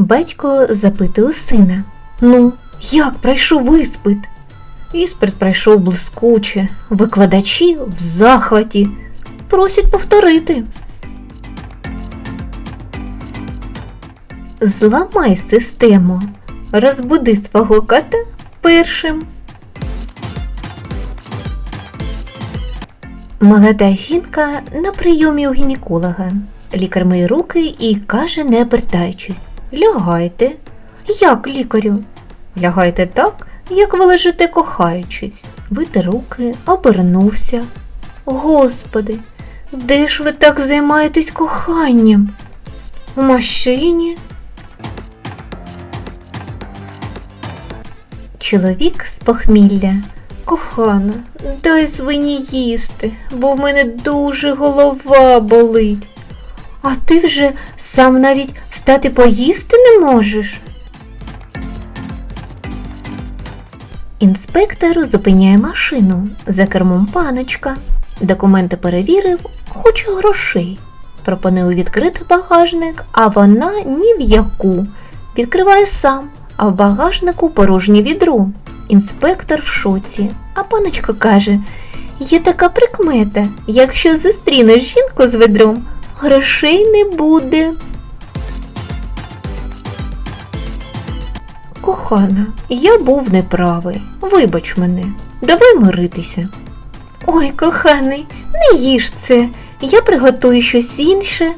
Батько запитує у сина. Ну, як пройшов іспит? Іспит пройшов блискуче, викладачі в захваті. Просять повторити. Зламай систему. Розбуди свого кота першим. Молода жінка на прийомі у гінеколога. Лікар миє руки і каже, не обертаючись: Лягайте. Як лікарю? Лягайте так, як ви лежите кохаючись. Витер руки, обернувся. Господи, де ж ви так займаєтесь коханням? У машині? Чоловік з похмілля. Кохана, дай свині їсти, бо в мене дуже голова болить. А ти вже сам навіть встати поїсти не можеш. Інспектор зупиняє машину. За кермом паночка. Документи перевірив, хоче грошей. Пропонує відкрити багажник, а вона ні в яку. Відкриває сам, а в багажнику порожнє відро. Інспектор в шоці, а паночка каже: Є така прикмета, якщо зустрінеш жінку з ведром, грошей не буде. Кохана, я був неправий. Вибач мене, давай миритися. Ой, коханий, не їж це. Я приготую щось інше.